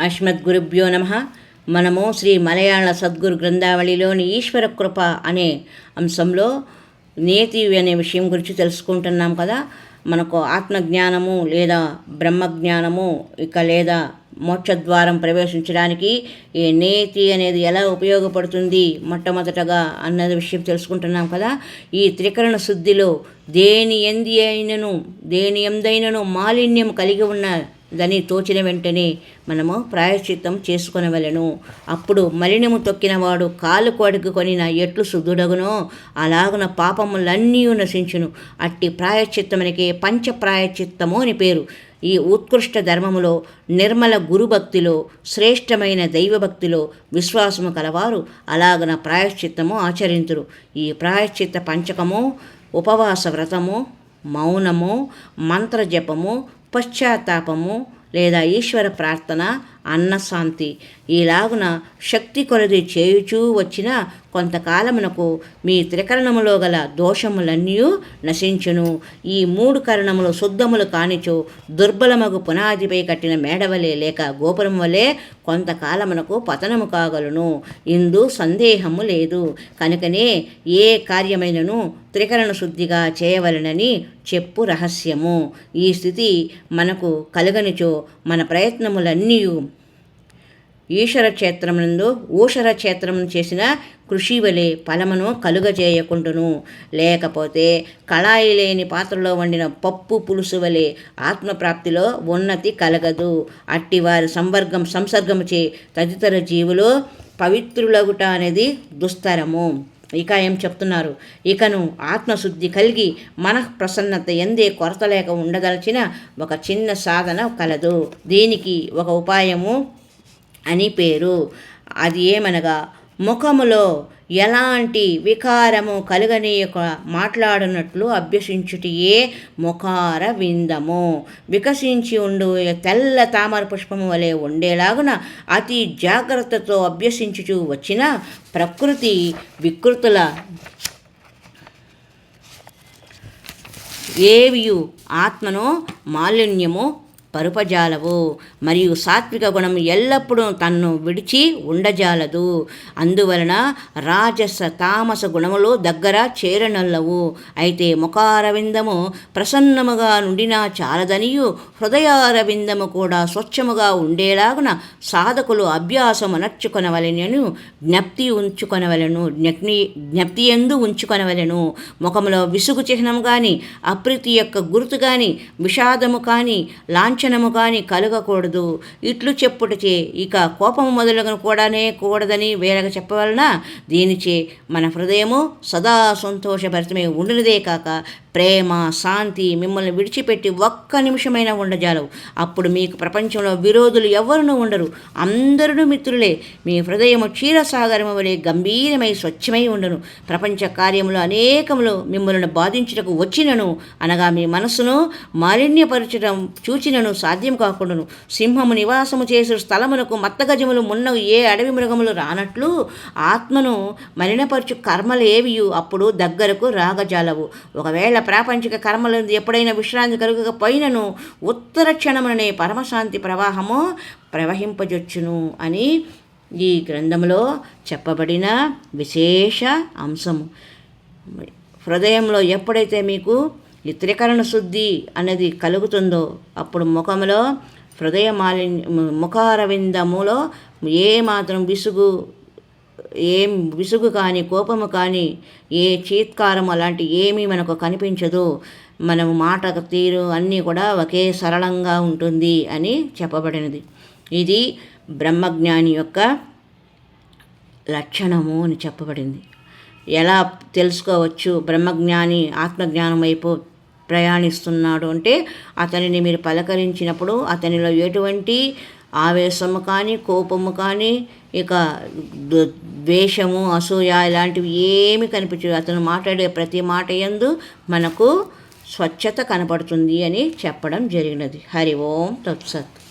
అస్మద్గురుభ్యో నమ. మనము శ్రీ మలయాళ సద్గురు గ్రంథావళిలోని ఈశ్వర కృప అనే అంశంలో నేతి అనే విషయం గురించి తెలుసుకుంటున్నాం కదా. మనకు ఆత్మజ్ఞానము లేదా బ్రహ్మజ్ఞానము ఇక లేదా మోక్షద్వారం ప్రవేశించడానికి ఈ నేతి అనేది ఎలా ఉపయోగపడుతుంది మొట్టమొదటగా అన్నది విషయం తెలుసుకుంటున్నాం కదా. ఈ త్రికరణ శుద్ధిలో దేని ఎంది అయినను దేని ఎందైనను మాలిన్యం కలిగి ఉన్న దని తోచిన వెంటనే మనము ప్రాయశ్చిత్తం చేసుకునవలను అప్పుడు మలినము తొక్కినవాడు కాలు కొడుకుని నా ఎట్లు శుద్ధుడగునో అలాగున పాపములన్నీ నశించును. అట్టి ప్రాయశ్చిత్తమునికే పంచ ప్రాయశ్చిత్తము అని పేరు. ఈ ఉత్కృష్ట ధర్మములో నిర్మల గురుభక్తిలో శ్రేష్టమైన దైవభక్తిలో విశ్వాసము కలవారు. అలాగన ప్రాయశ్చిత్తము ఆచరింతురు. ఈ ప్రాయశ్చిత్త పంచకము ఉపవాస వ్రతము మౌనము మంత్రజపము పశ్చాత్తాపము లేదా ఈశ్వర ప్రార్థన అన్నశాంతి. ఈలాగున శక్తి కొలది చేయుచూ వచ్చిన కొంతకాలమునకు మీ త్రికరణములో గల దోషములన్నీ నశించును. ఈ మూడు కరణములు శుద్ధములు కానిచో దుర్బలమగు పునాదిపై కట్టిన మేడవలే లేక గోపురం వలె కొంతకాలమునకు పతనము కాగలను. ఇందు సందేహము లేదు. కనుకనే ఏ కార్యమైనను త్రికరణ శుద్ధిగా చేయవలనని చెప్పు రహస్యము. ఈ స్థితి మనకు కలుగనిచో మన ప్రయత్నములన్నీ ఈశ్వర క్షేత్రమునందు ఊషర క్షేత్రమును చేసిన కృషి వలె ఫలమును కలుగజేయకుండును. లేకపోతే కళాయి లేని పాత్రలో వండిన పప్పు పులుసు వలె ఆత్మప్రాప్తిలో ఉన్నతి కలగదు. అట్టివారి సంవర్గం సంసర్గము చే తదితర జీవులు పవిత్రులగుట అనేది దుస్తరము. ఇక ఏం చెప్తున్నారు? ఇకను ఆత్మశుద్ధి కలిగి మనఃప్రసన్నత ఎందే కొరత లేక ఉండదలచిన ఒక చిన్న సాధన కలదు. దీనికి ఒక ఉపాయము అని పేరు. అది ఏమనగా ముఖములో ఎలాంటి వికారము కలుగనీయక మాట్లాడినట్లు అభ్యసించుటియే ముఖార విందము. వికసించి ఉండు తెల్ల తామర పుష్పము వలె ఉండేలాగున అతి జాగ్రత్తతో అభ్యసించుచూ వచ్చిన ప్రకృతి వికృతుల ఏవియు ఆత్మను మాలిన్యము పరుపజాలవు. మరియు సాత్విక గుణం ఎల్లప్పుడూ తన్ను విడిచి ఉండజాలదు. అందువలన రాజస తామస గుణములు దగ్గర చేరనల్లవు. అయితే ముఖారవిందము ప్రసన్నముగా నుండినా చాలదనియు హృదయారవిందము కూడా స్వచ్ఛముగా ఉండేలాగున సాధకులు అభ్యాసము నర్చుకొనవలెను జ్ఞప్తి ఉంచుకొనవలను జ్ఞప్తి జ్ఞప్తి ఎందు ఉంచుకొనవలెను. ముఖములో విసుగు చిహ్నము కానీ అప్రీతి యొక్క గుర్తు కానీ విషాదము కానీ లాంఛనము కానీ కలగకూడదు. ఇట్లు చెప్పుటచే ఇక కోపము మొదలగను కూడానే కూడదని వేరగ చెప్పవలన? దీనిచే మన హృదయము సదా సంతోషభరితమై ఉండినదే కాక ప్రేమ శాంతి మిమ్మల్ని విడిచిపెట్టి ఒక్క నిమిషమైనా ఉండజాలవు. అప్పుడు మీకు ప్రపంచంలో విరోధులు ఎవరునూ ఉండరు. అందరూ మిత్రులే. మీ హృదయము క్షీరసాగరము వలె గంభీరమై స్వచ్ఛమై ఉండను. ప్రపంచ కార్యములు అనేకములు మిమ్మల్ని బాధించుటకు వచ్చినను. అనగా మీ మనస్సును మాలిన్యపరచడం చూచినను సాధ్యం కాకుండాను. సింహము నివాసము చేసే స్థలమునకు మత్తగజములు మున్న ఏ అడవి మృగములు రానట్లు ఆత్మను మలినపరచు కర్మలేవియు అప్పుడు దగ్గరకు రాగజాలవు. ఒకవేళ ప్రాపంచిక కర్మలందు ఎప్పుడైనా విశ్రాంతి కలుగకపోయినను ఉత్తర క్షణముననే పరమశాంతి ప్రవాహము ప్రవహింపజొచ్చును అని ఈ గ్రంథంలో చెప్పబడిన విశేష అంశము. హృదయంలో ఎప్పుడైతే మీకు ఈ త్రికరణ శుద్ధి అనేది కలుగుతుందో అప్పుడు ముఖంలో హృదయ మాలిన్య ముఖారవిందములో ఏమాత్రం విసుగు ఏం విసుగు కానీ కోపము కానీ ఏ చీత్కారం అలాంటి ఏమీ మనకు కనిపించదు. మనము మాట తీరు అన్నీ కూడా ఒకే సరళంగా ఉంటుంది అని చెప్పబడినది. ఇది బ్రహ్మజ్ఞాని యొక్క లక్షణము అని చెప్పబడింది. ఎలా తెలుసుకోవచ్చు? బ్రహ్మజ్ఞాని ఆత్మజ్ఞానం వైపు ప్రయాణిస్తున్నాడు అంటే అతనిని మీరు పలకరించినప్పుడు అతనిలో ఎటువంటి ఆవేశము కానీ కోపము కానీ ఇక ద్వేషము అసూయ ఇలాంటివి ఏమి కనిపించదు. అతను మాట్లాడే ప్రతి మాట ఎందు మనకు స్వచ్ఛత కనపడుతుంది అని చెప్పడం జరిగినది. హరి ఓం తత్సత్.